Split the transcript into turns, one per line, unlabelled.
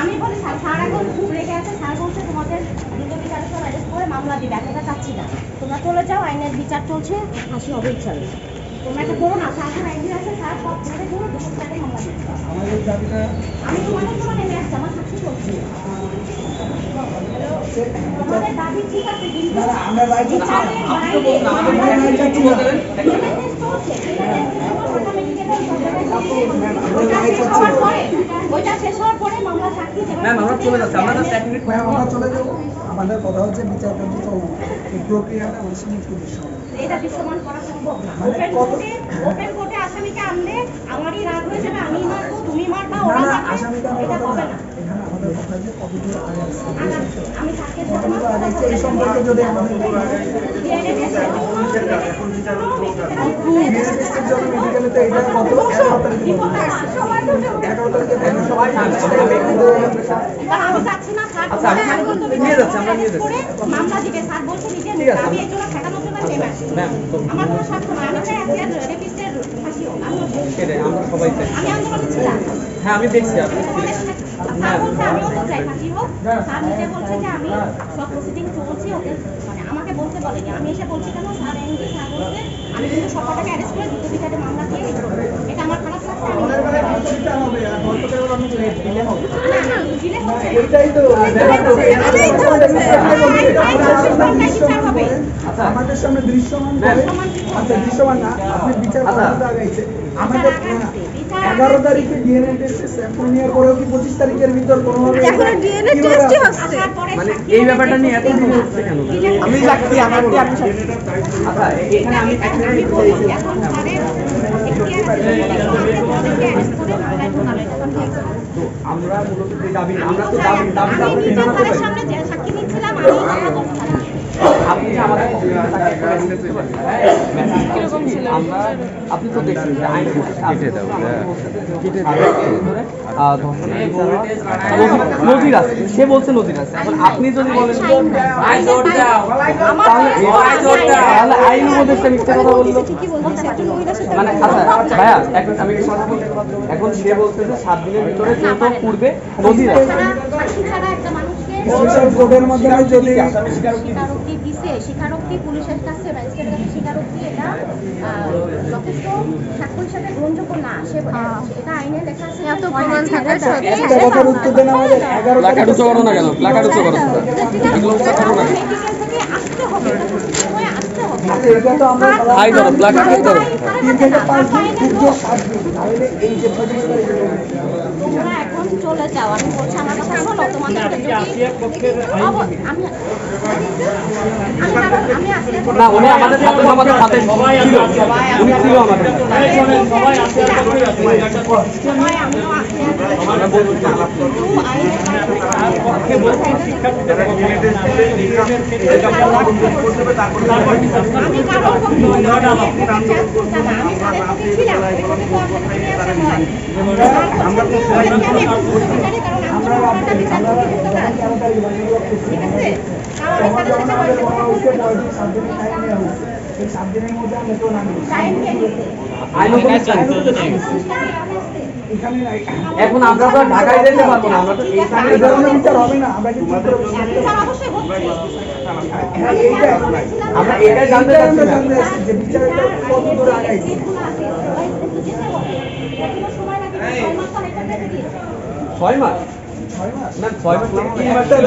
আমি বলি sir sir এখন খুব রেগে আছে স্যার বলছে তোমাদের দ্রুত বিচারের সব অ্যারেস্ট করে মামলা দিবে আমি এটা চাচ্ছি না। তোমরা চলে যাও আইনের বিচার চলছে ফাঁসি হবে ইচ্ছা নেই তোমরা এটা করো না স্যার এখন আইন আছে স্যার সব ধরে ধরে দুটো চারে মামলা দিবে। আমি তোমাদের সময় নেমে আসছি আমার সাক্ষী চলছে তোমাদের দাবি ঠিক আছে কিন্তু
আমরা
তো
বাইরে আমরা টেস্ট ঢাকা
আমরা রায় চাচ্ছি
ওইটা শেষ হওয়ার পরে মামলা সাক্ষী
ম্যাম আমরা চলে যাচ্ছি। আমরা এক মিনিট
ভাই আমরা চলে যাব। আমাদের কথা হচ্ছে বিচার কার্য এই প্রক্রিয়াটা আমাদের সঙ্গে একটু
এটা দৃশ্যমান করা সম্ভব না। ওপেন কোর্টে ওপেন কোর্টে আসামিকে আনলে আমারই রাগ হয়ে যাবে আমি মারবো তুমি মারবা ওরা মারবে
আসামিকে
এটা হবে
না। আমাদের এই সম্পর্কে যদি আমাদের মেডিকেলে তো এটা কত? এগারো তারিখে এগারো তারিখে
আমি
দেখছি
আমাকে বলতে বলেনি আমি এসে বলছি কেন স্যার এমনি স্যার বলছে আমি কিন্তু সব কটাকে অ্যারেস্ট করে দ্রুত বিচারে মামলা দিয়ে এই এটা আমার খারাপ লাগছে, আমি
আচ্ছা।
আমাদের সামনে দৃশ্যমান আচ্ছা দৃশ্যমান না আপনি বিচার
আচ্ছা।
আগাইছে আমাদের
বিচার
এগারো তারিখে ডিএনএ টেস্টে স্যাম্পল নেওয়ার পরেও কি পঁচিশ তারিখের ভিতর কোনোভাবে
পরে
মানে এই ব্যাপারটা নিয়ে এত
দিতে
দেরি
হবে।
হচ্ছে কেন? আমি সাক্ষী, আমার আচ্ছা এখানে আমি
এটা আমি বলছি, এখন স্যারের এখতিয়ার আছে, আমাকে তোমাদেরকে arrest করে মামলায় ঢোকানো, এটা তো ঠিক।
তো আমরা মূলত যে দাবি আমরা তো দাবি দাবি আপনাকে জানাতে পারি
সাক্ষী নিচ্ছিলাম, আমি জায়গা বলতে পারি।
আপনি আমাদের তো দেখছেন হয়। নজির- আছে সে বলছে নদীর আছে এখন আপনি যদি বলেন তাহলে আইন উপদেষ্টা মিথ্যা কথা বলল
ঠিকই বলতেছে একজন মহিলার সাথে
মানে আচ্ছা ভাইয়া এখন আমি একটা কথা বলি। এখন সে বলছে সাত দিনের ভিতরে যেহেতু পূর্বে নজির আছে
ছাড়া, সাক্ষী ছাড়া একটা মানুষকে
স্পেশাল কোর্টের মাধ্যমে যদি
স্বীকারোক্তি দিছে স্বীকারোক্তি পুলিশের কাছে ম্যাজিস্ট্রেটের কাছে স্বীকারোক্তি এটা যথেষ্ট সাক্ষ্য হিসাবে গ্রহণযোগ্য না সে এটা আইনে লেখা আছে
এত প্রমাণ থাকার সত্ত্বেও
কথার উত্তর দেন আমাদের এগারো
প্লাকার্ড উচ্চ করো না কেন প্লাকার্ড উচ্চ করো না
আসতে হবে আসতে হবে।
আচ্ছা, এটা তো আমরা
হাই ধরো প্লাকার্ড হাই ধরো।
তিন থেকে পাঁচ দিন সূর্য সাত দিন তাহলে এই যে পঁচিশ তারিখে
তোমরা এখন চলে যাও আমি বলছি আমার কথা শোনো তোমাদের যদি অব- আমি আমি কারণ আমি আসলে
না উনি আমাদের সাথে আমাদের সাথে ছিল। উনি ছিল আমাদের
সবাই আমি আমি তো তো আমি আমি
সাত দিনের মধ্যে আমরা কেউ না এখানে
আমরা তো ঢাকায় যেতে পারব না আমরা তো এইখানে
বিচার হবে না আমরা কি হ্যাঁ এইটাই
আমরা এটাই জানতে চাচ্ছি। না
যে বিচারটা কত দূর আগাইছে।
ছয় মাস
ছয় মাস?
না ছয় মাস তিন মাস
একটা
ছিল